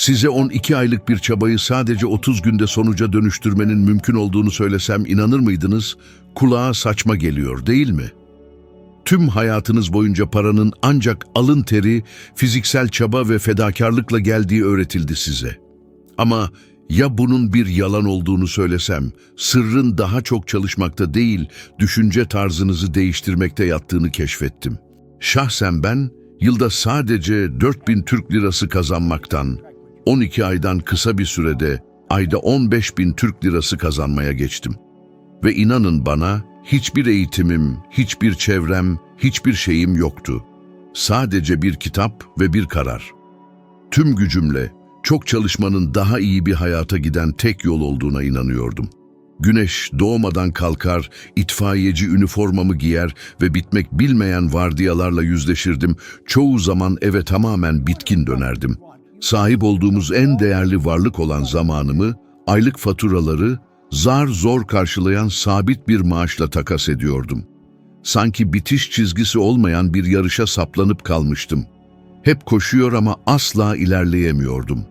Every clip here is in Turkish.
Size 12 aylık bir çabayı sadece 30 günde sonuca dönüştürmenin mümkün olduğunu söylesem inanır mıydınız? Kulağa saçma geliyor değil mi? Tüm hayatınız boyunca paranın ancak alın teri, fiziksel çaba ve fedakarlıkla geldiği öğretildi size. Ama ya bunun bir yalan olduğunu söylesem, sırrın daha çok çalışmakta değil, düşünce tarzınızı değiştirmekte yattığını keşfettim. Şahsen ben, yılda sadece 4000 Türk lirası kazanmaktan, 12 aydan kısa bir sürede ayda 15 bin Türk lirası kazanmaya geçtim. Ve inanın bana, hiçbir eğitimim, hiçbir çevrem, hiçbir şeyim yoktu. Sadece bir kitap ve bir karar. Tüm gücümle, çok çalışmanın daha iyi bir hayata giden tek yol olduğuna inanıyordum. Güneş doğmadan kalkar, itfaiyeci üniformamı giyer ve bitmek bilmeyen vardiyalarla yüzleşirdim. Çoğu zaman eve tamamen bitkin dönerdim. Sahip olduğumuz en değerli varlık olan zamanımı, aylık faturaları, zar zor karşılayan sabit bir maaşla takas ediyordum. Sanki bitiş çizgisi olmayan bir yarışa saplanıp kalmıştım. Hep koşuyor ama asla ilerleyemiyordum.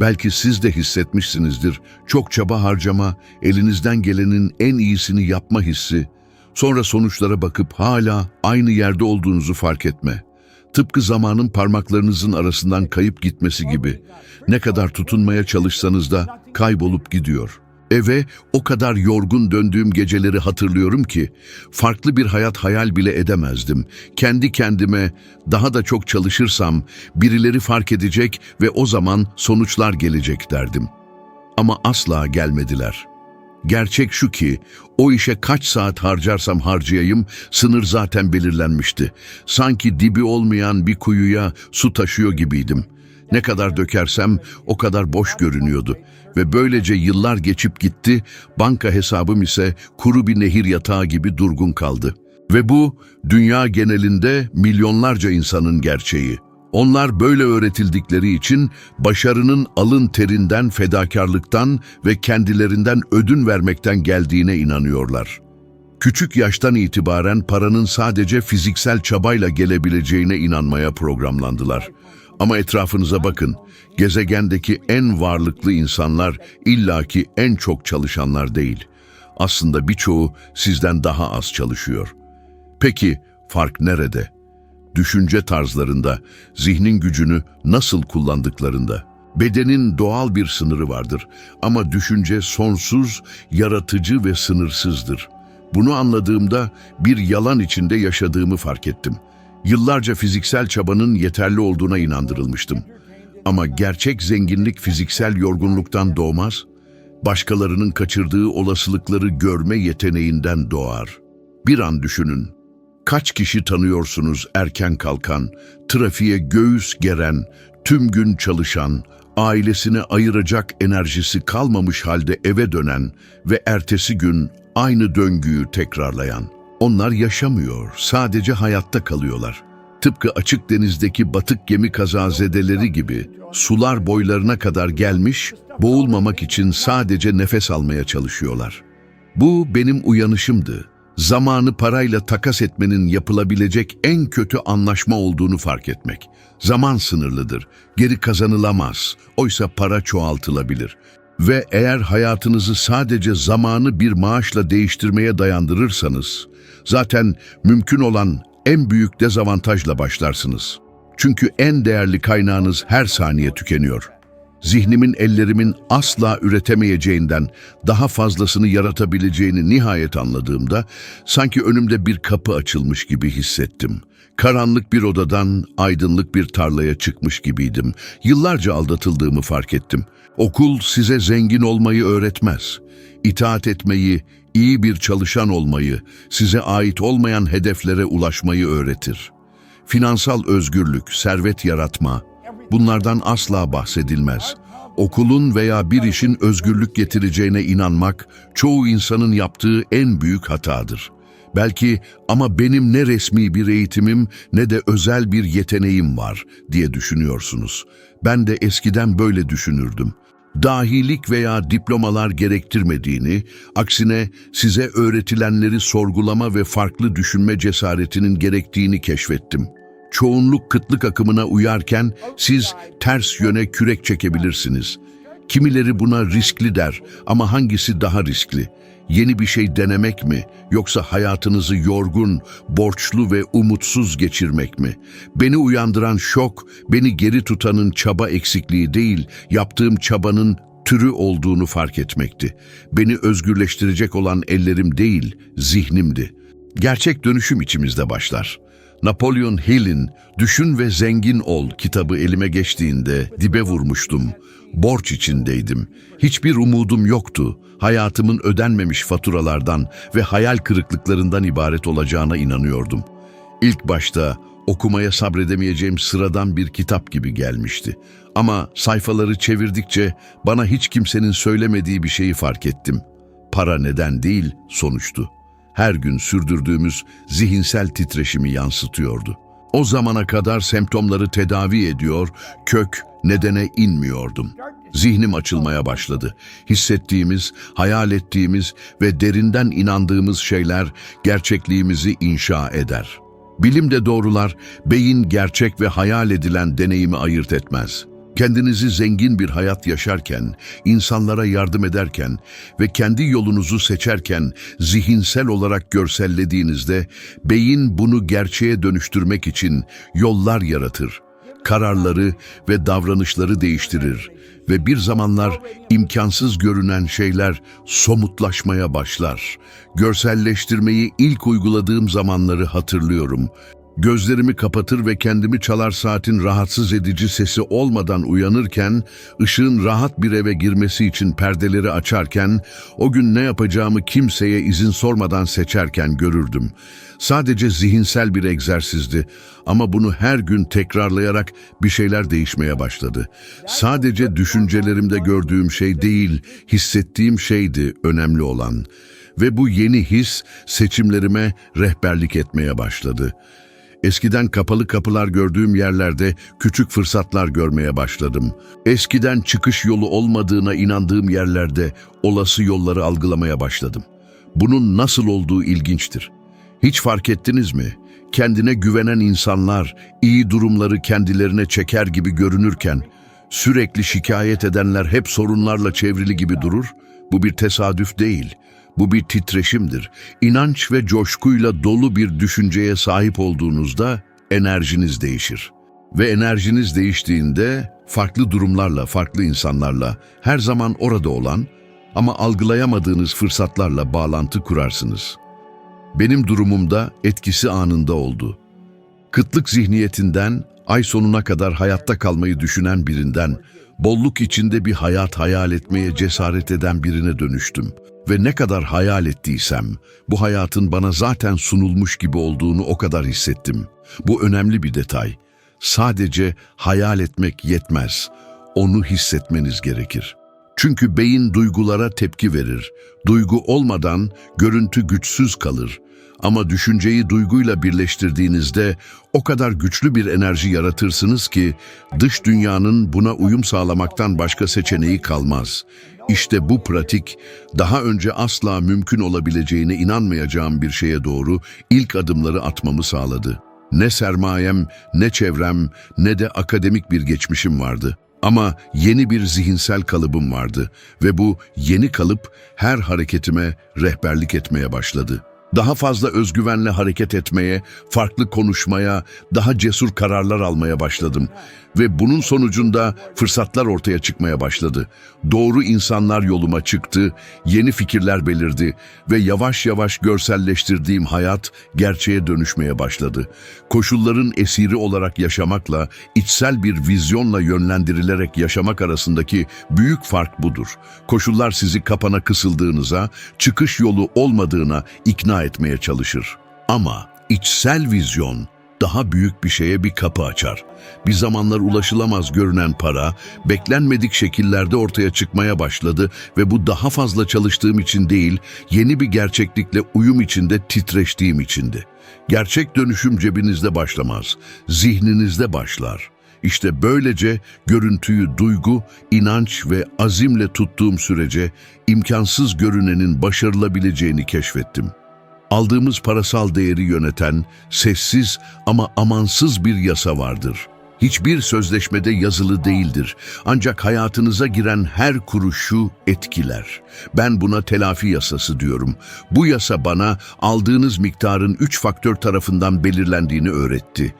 Belki siz de hissetmişsinizdir. Çok çaba harcama, elinizden gelenin en iyisini yapma hissi. Sonra sonuçlara bakıp hala aynı yerde olduğunuzu fark etme. Tıpkı zamanın parmaklarınızın arasından kayıp gitmesi gibi. Ne kadar tutunmaya çalışsanız da kaybolup gidiyor. Eve o kadar yorgun döndüğüm geceleri hatırlıyorum ki farklı bir hayat hayal bile edemezdim. Kendi kendime daha da çok çalışırsam birileri fark edecek ve o zaman sonuçlar gelecek derdim. Ama asla gelmediler. Gerçek şu ki o işe kaç saat harcarsam harcayayım sınır zaten belirlenmişti. Sanki dibi olmayan bir kuyuya su taşıyor gibiydim. Ne kadar dökersem o kadar boş görünüyordu ve böylece yıllar geçip gitti, banka hesabım ise kuru bir nehir yatağı gibi durgun kaldı. Ve bu dünya genelinde milyonlarca insanın gerçeği. Onlar böyle öğretildikleri için başarının alın terinden, fedakarlıktan ve kendilerinden ödün vermekten geldiğine inanıyorlar. Küçük yaştan itibaren paranın sadece fiziksel çabayla gelebileceğine inanmaya programlandılar. Ama etrafınıza bakın, gezegendeki en varlıklı insanlar illaki en çok çalışanlar değil. Aslında birçoğu sizden daha az çalışıyor. Peki fark nerede? Düşünce tarzlarında, zihnin gücünü nasıl kullandıklarında. Bedenin doğal bir sınırı vardır ama düşünce sonsuz, yaratıcı ve sınırsızdır. Bunu anladığımda bir yalan içinde yaşadığımı fark ettim. Yıllarca fiziksel çabanın yeterli olduğuna inandırılmıştım. Ama gerçek zenginlik fiziksel yorgunluktan doğmaz, başkalarının kaçırdığı olasılıkları görme yeteneğinden doğar. Bir an düşünün, kaç kişi tanıyorsunuz erken kalkan, trafiğe göğüs geren, tüm gün çalışan, ailesine ayıracak enerjisi kalmamış halde eve dönen ve ertesi gün aynı döngüyü tekrarlayan. Onlar yaşamıyor, sadece hayatta kalıyorlar. Tıpkı açık denizdeki batık gemi kazazedeleri gibi sular boylarına kadar gelmiş, boğulmamak için sadece nefes almaya çalışıyorlar. Bu benim uyanışımdı. Zamanı parayla takas etmenin yapılabilecek en kötü anlaşma olduğunu fark etmek. Zaman sınırlıdır, geri kazanılamaz. Oysa para çoğaltılabilir. Ve eğer hayatınızı sadece zamanı bir maaşla değiştirmeye dayandırırsanız, zaten mümkün olan en büyük dezavantajla başlarsınız. Çünkü en değerli kaynağınız her saniye tükeniyor. Zihnimin ellerimin asla üretemeyeceğinden daha fazlasını yaratabileceğini nihayet anladığımda sanki önümde bir kapı açılmış gibi hissettim. Karanlık bir odadan aydınlık bir tarlaya çıkmış gibiydim. Yıllarca aldatıldığımı fark ettim. Okul size zengin olmayı öğretmez. İtaat etmeyi, iyi bir çalışan olmayı, size ait olmayan hedeflere ulaşmayı öğretir. Finansal özgürlük, servet yaratma, bunlardan asla bahsedilmez. Okulun veya bir işin özgürlük getireceğine inanmak, çoğu insanın yaptığı en büyük hatadır. Belki ama benim ne resmi bir eğitimim ne de özel bir yeteneğim var diye düşünüyorsunuz. Ben de eskiden böyle düşünürdüm dahilik veya diplomalar gerektirmediğini, aksine size öğretilenleri sorgulama ve farklı düşünme cesaretinin gerektiğini keşfettim. Çoğunluk kıtlık akımına uyarken siz ters yöne kürek çekebilirsiniz. Kimileri buna riskli der ama hangisi daha riskli? Yeni bir şey denemek mi yoksa hayatınızı yorgun, borçlu ve umutsuz geçirmek mi? Beni uyandıran şok, beni geri tutanın çaba eksikliği değil, yaptığım çabanın türü olduğunu fark etmekti. Beni özgürleştirecek olan ellerim değil, zihnimdi. Gerçek dönüşüm içimizde başlar. Napolyon Hill'in Düşün ve Zengin Ol kitabı elime geçtiğinde dibe vurmuştum. Borç içindeydim. Hiçbir umudum yoktu. Hayatımın ödenmemiş faturalardan ve hayal kırıklıklarından ibaret olacağına inanıyordum. İlk başta okumaya sabredemeyeceğim sıradan bir kitap gibi gelmişti. Ama sayfaları çevirdikçe bana hiç kimsenin söylemediği bir şeyi fark ettim. Para neden değil, sonuçtu her gün sürdürdüğümüz zihinsel titreşimi yansıtıyordu. O zamana kadar semptomları tedavi ediyor, kök nedene inmiyordum. Zihnim açılmaya başladı. Hissettiğimiz, hayal ettiğimiz ve derinden inandığımız şeyler gerçekliğimizi inşa eder. Bilim de doğrular, beyin gerçek ve hayal edilen deneyimi ayırt etmez. Kendinizi zengin bir hayat yaşarken, insanlara yardım ederken ve kendi yolunuzu seçerken zihinsel olarak görsellediğinizde beyin bunu gerçeğe dönüştürmek için yollar yaratır. Kararları ve davranışları değiştirir ve bir zamanlar imkansız görünen şeyler somutlaşmaya başlar. Görselleştirmeyi ilk uyguladığım zamanları hatırlıyorum. Gözlerimi kapatır ve kendimi çalar saatin rahatsız edici sesi olmadan uyanırken, ışığın rahat bir eve girmesi için perdeleri açarken, o gün ne yapacağımı kimseye izin sormadan seçerken görürdüm. Sadece zihinsel bir egzersizdi ama bunu her gün tekrarlayarak bir şeyler değişmeye başladı. Sadece düşüncelerimde gördüğüm şey değil, hissettiğim şeydi önemli olan. Ve bu yeni his seçimlerime rehberlik etmeye başladı. Eskiden kapalı kapılar gördüğüm yerlerde küçük fırsatlar görmeye başladım. Eskiden çıkış yolu olmadığına inandığım yerlerde olası yolları algılamaya başladım. Bunun nasıl olduğu ilginçtir. Hiç fark ettiniz mi? Kendine güvenen insanlar iyi durumları kendilerine çeker gibi görünürken sürekli şikayet edenler hep sorunlarla çevrili gibi durur. Bu bir tesadüf değil. Bu bir titreşimdir. İnanç ve coşkuyla dolu bir düşünceye sahip olduğunuzda enerjiniz değişir. Ve enerjiniz değiştiğinde farklı durumlarla, farklı insanlarla, her zaman orada olan ama algılayamadığınız fırsatlarla bağlantı kurarsınız. Benim durumumda etkisi anında oldu. Kıtlık zihniyetinden, ay sonuna kadar hayatta kalmayı düşünen birinden, bolluk içinde bir hayat hayal etmeye cesaret eden birine dönüştüm. Ve ne kadar hayal ettiysem, bu hayatın bana zaten sunulmuş gibi olduğunu o kadar hissettim. Bu önemli bir detay. Sadece hayal etmek yetmez. Onu hissetmeniz gerekir. Çünkü beyin duygulara tepki verir. Duygu olmadan görüntü güçsüz kalır. Ama düşünceyi duyguyla birleştirdiğinizde o kadar güçlü bir enerji yaratırsınız ki dış dünyanın buna uyum sağlamaktan başka seçeneği kalmaz. İşte bu pratik daha önce asla mümkün olabileceğine inanmayacağım bir şeye doğru ilk adımları atmamı sağladı. Ne sermayem, ne çevrem, ne de akademik bir geçmişim vardı. Ama yeni bir zihinsel kalıbım vardı ve bu yeni kalıp her hareketime rehberlik etmeye başladı. Daha fazla özgüvenle hareket etmeye, farklı konuşmaya, daha cesur kararlar almaya başladım. Ve bunun sonucunda fırsatlar ortaya çıkmaya başladı. Doğru insanlar yoluma çıktı, yeni fikirler belirdi ve yavaş yavaş görselleştirdiğim hayat gerçeğe dönüşmeye başladı. Koşulların esiri olarak yaşamakla, içsel bir vizyonla yönlendirilerek yaşamak arasındaki büyük fark budur. Koşullar sizi kapana kısıldığınıza, çıkış yolu olmadığına ikna etmeye çalışır. Ama içsel vizyon daha büyük bir şeye bir kapı açar. Bir zamanlar ulaşılamaz görünen para, beklenmedik şekillerde ortaya çıkmaya başladı ve bu daha fazla çalıştığım için değil, yeni bir gerçeklikle uyum içinde titreştiğim içindi. Gerçek dönüşüm cebinizde başlamaz, zihninizde başlar. İşte böylece görüntüyü duygu, inanç ve azimle tuttuğum sürece imkansız görünenin başarılabileceğini keşfettim. Aldığımız parasal değeri yöneten sessiz ama amansız bir yasa vardır. Hiçbir sözleşmede yazılı değildir. Ancak hayatınıza giren her kuruşu etkiler. Ben buna telafi yasası diyorum. Bu yasa bana aldığınız miktarın üç faktör tarafından belirlendiğini öğretti.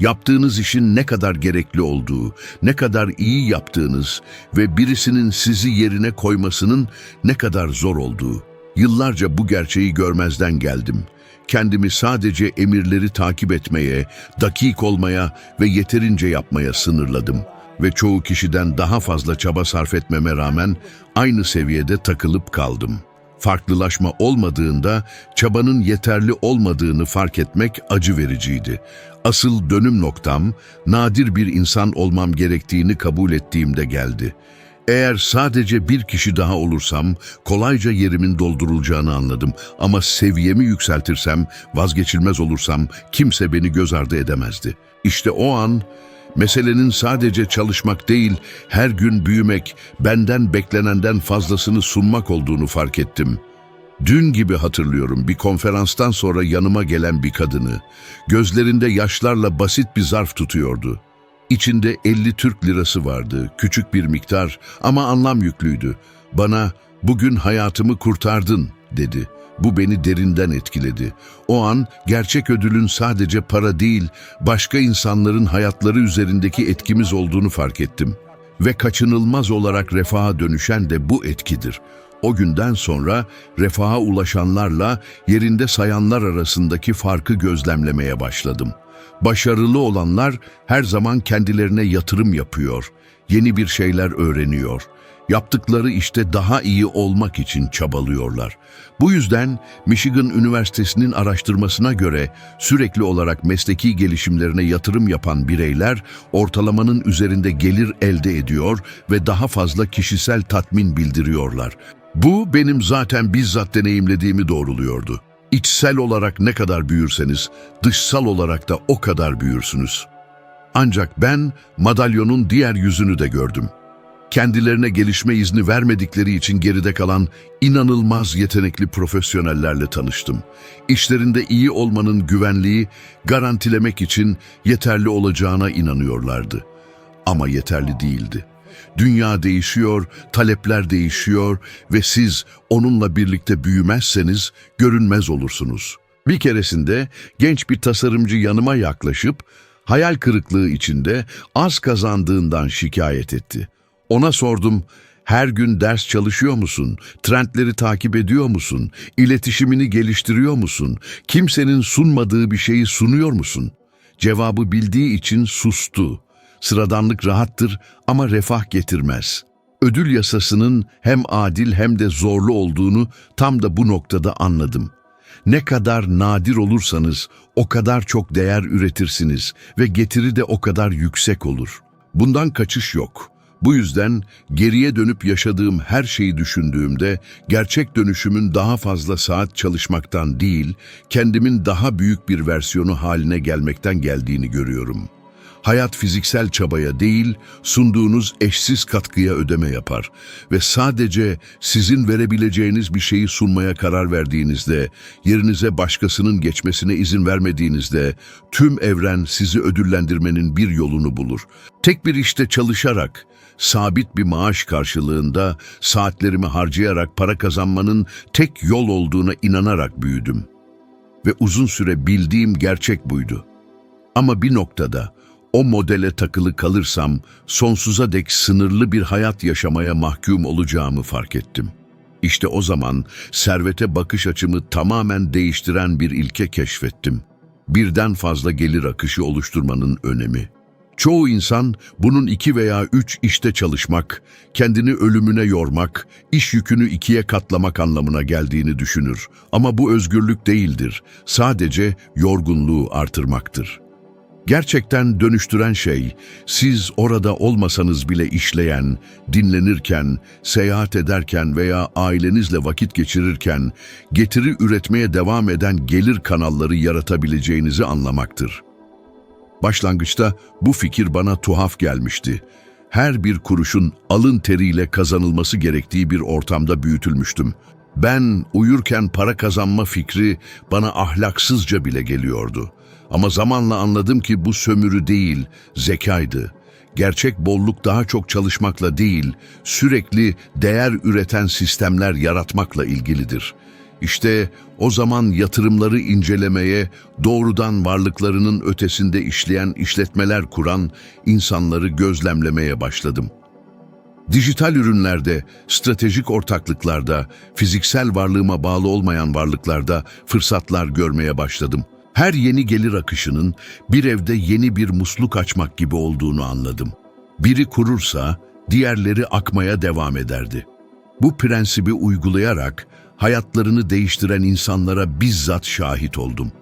Yaptığınız işin ne kadar gerekli olduğu, ne kadar iyi yaptığınız ve birisinin sizi yerine koymasının ne kadar zor olduğu. Yıllarca bu gerçeği görmezden geldim. Kendimi sadece emirleri takip etmeye, dakik olmaya ve yeterince yapmaya sınırladım. Ve çoğu kişiden daha fazla çaba sarf etmeme rağmen aynı seviyede takılıp kaldım. Farklılaşma olmadığında çabanın yeterli olmadığını fark etmek acı vericiydi. Asıl dönüm noktam nadir bir insan olmam gerektiğini kabul ettiğimde geldi. Eğer sadece bir kişi daha olursam kolayca yerimin doldurulacağını anladım ama seviyemi yükseltirsem, vazgeçilmez olursam kimse beni göz ardı edemezdi. İşte o an meselenin sadece çalışmak değil, her gün büyümek, benden beklenenden fazlasını sunmak olduğunu fark ettim. Dün gibi hatırlıyorum bir konferanstan sonra yanıma gelen bir kadını. Gözlerinde yaşlarla basit bir zarf tutuyordu. İçinde 50 Türk lirası vardı, küçük bir miktar ama anlam yüklüydü. Bana bugün hayatımı kurtardın dedi. Bu beni derinden etkiledi. O an gerçek ödülün sadece para değil, başka insanların hayatları üzerindeki etkimiz olduğunu fark ettim. Ve kaçınılmaz olarak refaha dönüşen de bu etkidir. O günden sonra refaha ulaşanlarla yerinde sayanlar arasındaki farkı gözlemlemeye başladım. Başarılı olanlar her zaman kendilerine yatırım yapıyor, yeni bir şeyler öğreniyor. Yaptıkları işte daha iyi olmak için çabalıyorlar. Bu yüzden Michigan Üniversitesi'nin araştırmasına göre sürekli olarak mesleki gelişimlerine yatırım yapan bireyler ortalamanın üzerinde gelir elde ediyor ve daha fazla kişisel tatmin bildiriyorlar. Bu benim zaten bizzat deneyimlediğimi doğruluyordu. İçsel olarak ne kadar büyürseniz, dışsal olarak da o kadar büyürsünüz. Ancak ben madalyonun diğer yüzünü de gördüm. Kendilerine gelişme izni vermedikleri için geride kalan inanılmaz yetenekli profesyonellerle tanıştım. İşlerinde iyi olmanın güvenliği garantilemek için yeterli olacağına inanıyorlardı. Ama yeterli değildi. Dünya değişiyor, talepler değişiyor ve siz onunla birlikte büyümezseniz görünmez olursunuz. Bir keresinde genç bir tasarımcı yanıma yaklaşıp hayal kırıklığı içinde az kazandığından şikayet etti. Ona sordum, her gün ders çalışıyor musun? Trendleri takip ediyor musun? İletişimini geliştiriyor musun? Kimsenin sunmadığı bir şeyi sunuyor musun? Cevabı bildiği için sustu. Sıradanlık rahattır ama refah getirmez. Ödül yasasının hem adil hem de zorlu olduğunu tam da bu noktada anladım. Ne kadar nadir olursanız o kadar çok değer üretirsiniz ve getiri de o kadar yüksek olur. Bundan kaçış yok. Bu yüzden geriye dönüp yaşadığım her şeyi düşündüğümde gerçek dönüşümün daha fazla saat çalışmaktan değil, kendimin daha büyük bir versiyonu haline gelmekten geldiğini görüyorum.'' Hayat fiziksel çabaya değil, sunduğunuz eşsiz katkıya ödeme yapar ve sadece sizin verebileceğiniz bir şeyi sunmaya karar verdiğinizde, yerinize başkasının geçmesine izin vermediğinizde, tüm evren sizi ödüllendirmenin bir yolunu bulur. Tek bir işte çalışarak, sabit bir maaş karşılığında saatlerimi harcayarak para kazanmanın tek yol olduğuna inanarak büyüdüm. Ve uzun süre bildiğim gerçek buydu. Ama bir noktada, o modele takılı kalırsam sonsuza dek sınırlı bir hayat yaşamaya mahkum olacağımı fark ettim. İşte o zaman servete bakış açımı tamamen değiştiren bir ilke keşfettim. Birden fazla gelir akışı oluşturmanın önemi. Çoğu insan bunun iki veya üç işte çalışmak, kendini ölümüne yormak, iş yükünü ikiye katlamak anlamına geldiğini düşünür. Ama bu özgürlük değildir, sadece yorgunluğu artırmaktır.'' Gerçekten dönüştüren şey, siz orada olmasanız bile işleyen, dinlenirken, seyahat ederken veya ailenizle vakit geçirirken, getiri üretmeye devam eden gelir kanalları yaratabileceğinizi anlamaktır. Başlangıçta bu fikir bana tuhaf gelmişti. Her bir kuruşun alın teriyle kazanılması gerektiği bir ortamda büyütülmüştüm. Ben uyurken para kazanma fikri bana ahlaksızca bile geliyordu. Ama zamanla anladım ki bu sömürü değil, zekaydı. Gerçek bolluk daha çok çalışmakla değil, sürekli değer üreten sistemler yaratmakla ilgilidir. İşte o zaman yatırımları incelemeye, doğrudan varlıklarının ötesinde işleyen işletmeler kuran insanları gözlemlemeye başladım. Dijital ürünlerde, stratejik ortaklıklarda, fiziksel varlığıma bağlı olmayan varlıklarda fırsatlar görmeye başladım. Her yeni gelir akışının bir evde yeni bir musluk açmak gibi olduğunu anladım. Biri kurursa diğerleri akmaya devam ederdi. Bu prensibi uygulayarak hayatlarını değiştiren insanlara bizzat şahit oldum.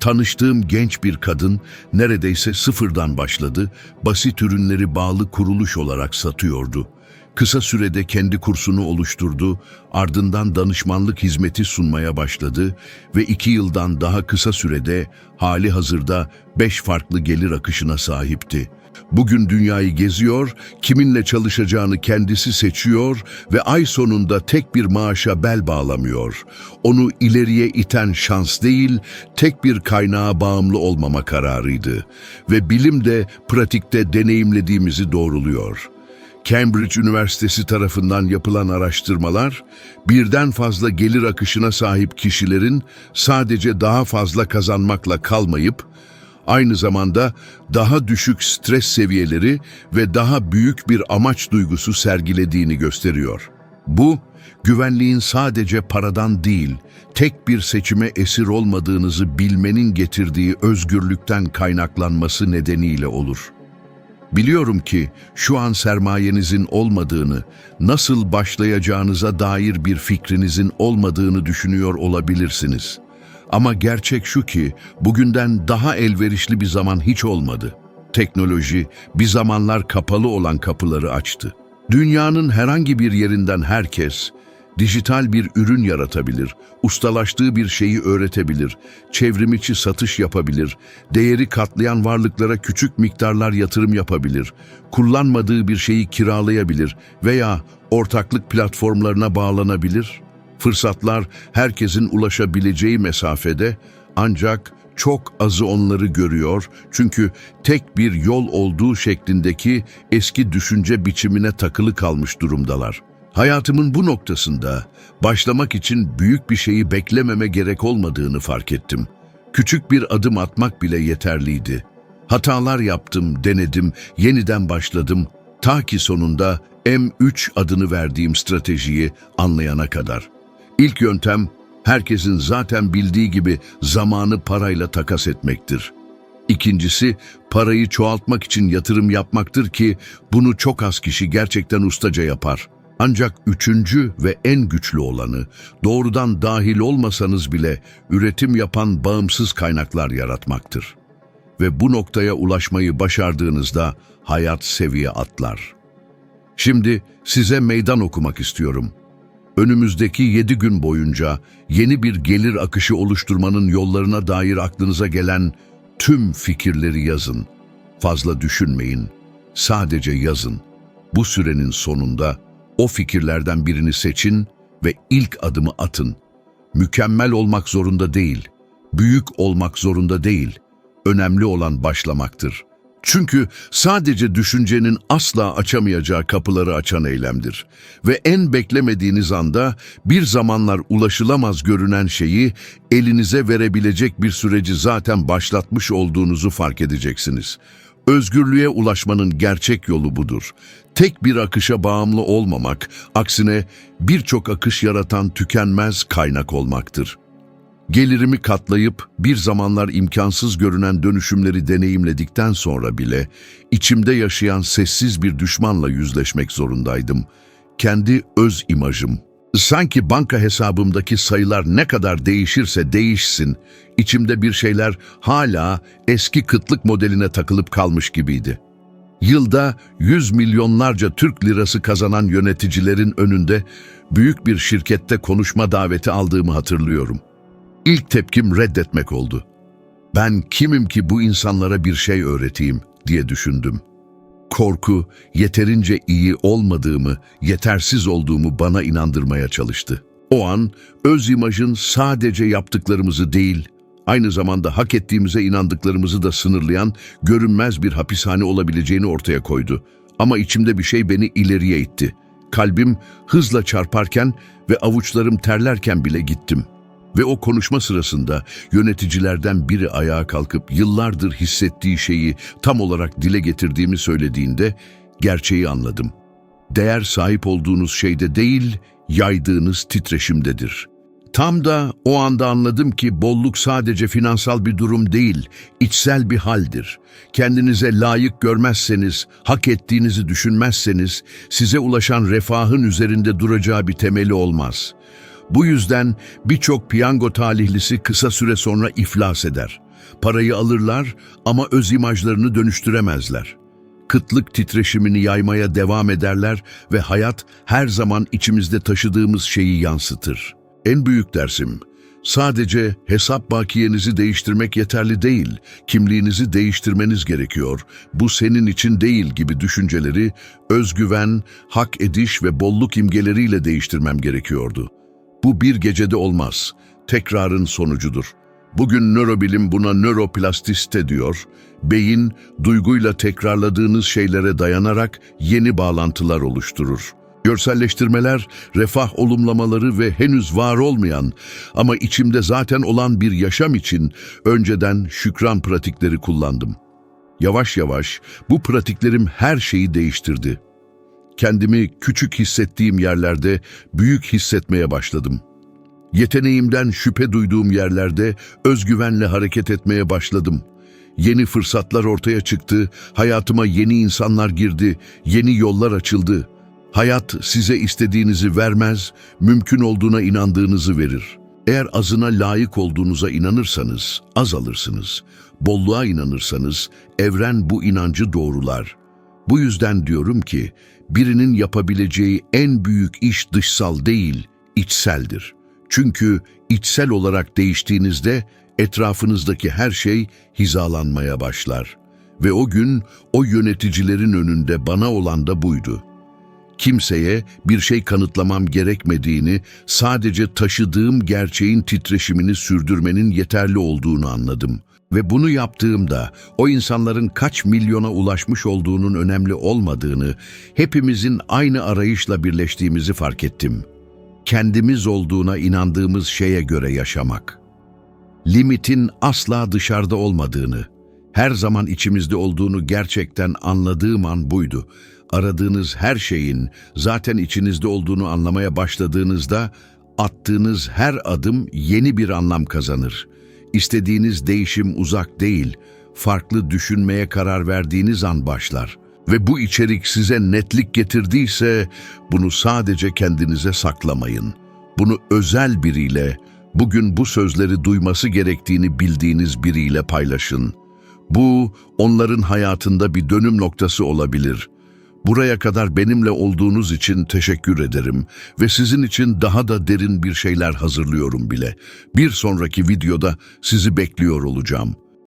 Tanıştığım genç bir kadın neredeyse sıfırdan başladı, basit ürünleri bağlı kuruluş olarak satıyordu. Kısa sürede kendi kursunu oluşturdu, ardından danışmanlık hizmeti sunmaya başladı ve iki yıldan daha kısa sürede hali hazırda beş farklı gelir akışına sahipti. Bugün dünyayı geziyor, kiminle çalışacağını kendisi seçiyor ve ay sonunda tek bir maaşa bel bağlamıyor. Onu ileriye iten şans değil, tek bir kaynağa bağımlı olmama kararıydı. Ve bilim de pratikte deneyimlediğimizi doğruluyor. Cambridge Üniversitesi tarafından yapılan araştırmalar, birden fazla gelir akışına sahip kişilerin sadece daha fazla kazanmakla kalmayıp, aynı zamanda daha düşük stres seviyeleri ve daha büyük bir amaç duygusu sergilediğini gösteriyor. Bu, güvenliğin sadece paradan değil, tek bir seçime esir olmadığınızı bilmenin getirdiği özgürlükten kaynaklanması nedeniyle olur. Biliyorum ki şu an sermayenizin olmadığını, nasıl başlayacağınıza dair bir fikrinizin olmadığını düşünüyor olabilirsiniz. Ama gerçek şu ki bugünden daha elverişli bir zaman hiç olmadı. Teknoloji bir zamanlar kapalı olan kapıları açtı. Dünyanın herhangi bir yerinden herkes dijital bir ürün yaratabilir, ustalaştığı bir şeyi öğretebilir, çevrimiçi satış yapabilir, değeri katlayan varlıklara küçük miktarlar yatırım yapabilir, kullanmadığı bir şeyi kiralayabilir veya ortaklık platformlarına bağlanabilir. Fırsatlar herkesin ulaşabileceği mesafede ancak çok azı onları görüyor çünkü tek bir yol olduğu şeklindeki eski düşünce biçimine takılı kalmış durumdalar. Hayatımın bu noktasında başlamak için büyük bir şeyi beklememe gerek olmadığını fark ettim. Küçük bir adım atmak bile yeterliydi. Hatalar yaptım, denedim, yeniden başladım. Ta ki sonunda M3 adını verdiğim stratejiyi anlayana kadar. İlk yöntem herkesin zaten bildiği gibi zamanı parayla takas etmektir. İkincisi parayı çoğaltmak için yatırım yapmaktır ki bunu çok az kişi gerçekten ustaca yapar. Ancak üçüncü ve en güçlü olanı doğrudan dahil olmasanız bile üretim yapan bağımsız kaynaklar yaratmaktır. Ve bu noktaya ulaşmayı başardığınızda hayat seviye atlar. Şimdi size meydan okumak istiyorum. Önümüzdeki yedi gün boyunca yeni bir gelir akışı oluşturmanın yollarına dair aklınıza gelen tüm fikirleri yazın. Fazla düşünmeyin, sadece yazın. Bu sürenin sonunda o fikirlerden birini seçin ve ilk adımı atın. Mükemmel olmak zorunda değil, büyük olmak zorunda değil. Önemli olan başlamaktır. Çünkü sadece düşüncenin asla açamayacağı kapıları açan eylemdir. Ve en beklemediğiniz anda bir zamanlar ulaşılamaz görünen şeyi elinize verebilecek bir süreci zaten başlatmış olduğunuzu fark edeceksiniz. Özgürlüğe ulaşmanın gerçek yolu budur. Tek bir akışa bağımlı olmamak, aksine birçok akış yaratan tükenmez kaynak olmaktır. Gelirimi katlayıp bir zamanlar imkansız görünen dönüşümleri deneyimledikten sonra bile içimde yaşayan sessiz bir düşmanla yüzleşmek zorundaydım. Kendi öz imajım. Sanki banka hesabımdaki sayılar ne kadar değişirse değişsin, içimde bir şeyler hala eski kıtlık modeline takılıp kalmış gibiydi. Yılda yüz milyonlarca Türk lirası kazanan yöneticilerin önünde büyük bir şirkette konuşma daveti aldığımı hatırlıyorum. İlk tepkim reddetmek oldu. Ben kimim ki bu insanlara bir şey öğreteyim diye düşündüm. Korku, yeterince iyi olmadığımı, yetersiz olduğumu bana inandırmaya çalıştı. O an öz imajın sadece yaptıklarımızı değil, aynı zamanda hak ettiğimize inandıklarımızı da sınırlayan görünmez bir hapishane olabileceğini ortaya koydu. Ama içimde bir şey beni ileriye itti. Kalbim hızla çarparken ve avuçlarım terlerken bile gittim. Ve o konuşma sırasında yöneticilerden biri ayağa kalkıp yıllardır hissettiği şeyi tam olarak dile getirdiğimi söylediğinde gerçeği anladım. Değer sahip olduğunuz şeyde değil, yaydığınız titreşimdedir. Tam da o anda anladım ki bolluk sadece finansal bir durum değil, içsel bir haldir. Kendinize layık görmezseniz, hak ettiğinizi düşünmezseniz, size ulaşan refahın üzerinde duracağı bir temeli olmaz. Bu yüzden birçok piyango talihlisi kısa süre sonra iflas eder. Parayı alırlar ama öz imajlarını dönüştüremezler kıtlık titreşimini yaymaya devam ederler ve hayat her zaman içimizde taşıdığımız şeyi yansıtır. En büyük dersim, sadece hesap bakiyenizi değiştirmek yeterli değil, kimliğinizi değiştirmeniz gerekiyor. Bu senin için değil gibi düşünceleri özgüven, hak ediş ve bolluk imgeleriyle değiştirmem gerekiyordu. Bu bir gecede olmaz, tekrarın sonucudur. Bugün nörobilim buna nöroplastisite diyor. Beyin, duyguyla tekrarladığınız şeylere dayanarak yeni bağlantılar oluşturur. Görselleştirmeler, refah olumlamaları ve henüz var olmayan ama içimde zaten olan bir yaşam için önceden şükran pratikleri kullandım. Yavaş yavaş bu pratiklerim her şeyi değiştirdi. Kendimi küçük hissettiğim yerlerde büyük hissetmeye başladım.'' Yeteneğimden şüphe duyduğum yerlerde özgüvenle hareket etmeye başladım. Yeni fırsatlar ortaya çıktı, hayatıma yeni insanlar girdi, yeni yollar açıldı. Hayat size istediğinizi vermez, mümkün olduğuna inandığınızı verir. Eğer azına layık olduğunuza inanırsanız az alırsınız. Bolluğa inanırsanız evren bu inancı doğrular. Bu yüzden diyorum ki birinin yapabileceği en büyük iş dışsal değil, içseldir.'' Çünkü içsel olarak değiştiğinizde etrafınızdaki her şey hizalanmaya başlar. Ve o gün o yöneticilerin önünde bana olan da buydu. Kimseye bir şey kanıtlamam gerekmediğini, sadece taşıdığım gerçeğin titreşimini sürdürmenin yeterli olduğunu anladım. Ve bunu yaptığımda o insanların kaç milyona ulaşmış olduğunun önemli olmadığını, hepimizin aynı arayışla birleştiğimizi fark ettim.'' kendimiz olduğuna inandığımız şeye göre yaşamak. Limitin asla dışarıda olmadığını, her zaman içimizde olduğunu gerçekten anladığım an buydu. Aradığınız her şeyin zaten içinizde olduğunu anlamaya başladığınızda attığınız her adım yeni bir anlam kazanır. İstediğiniz değişim uzak değil, farklı düşünmeye karar verdiğiniz an başlar.'' ve bu içerik size netlik getirdiyse bunu sadece kendinize saklamayın. Bunu özel biriyle, bugün bu sözleri duyması gerektiğini bildiğiniz biriyle paylaşın. Bu onların hayatında bir dönüm noktası olabilir. Buraya kadar benimle olduğunuz için teşekkür ederim ve sizin için daha da derin bir şeyler hazırlıyorum bile. Bir sonraki videoda sizi bekliyor olacağım.''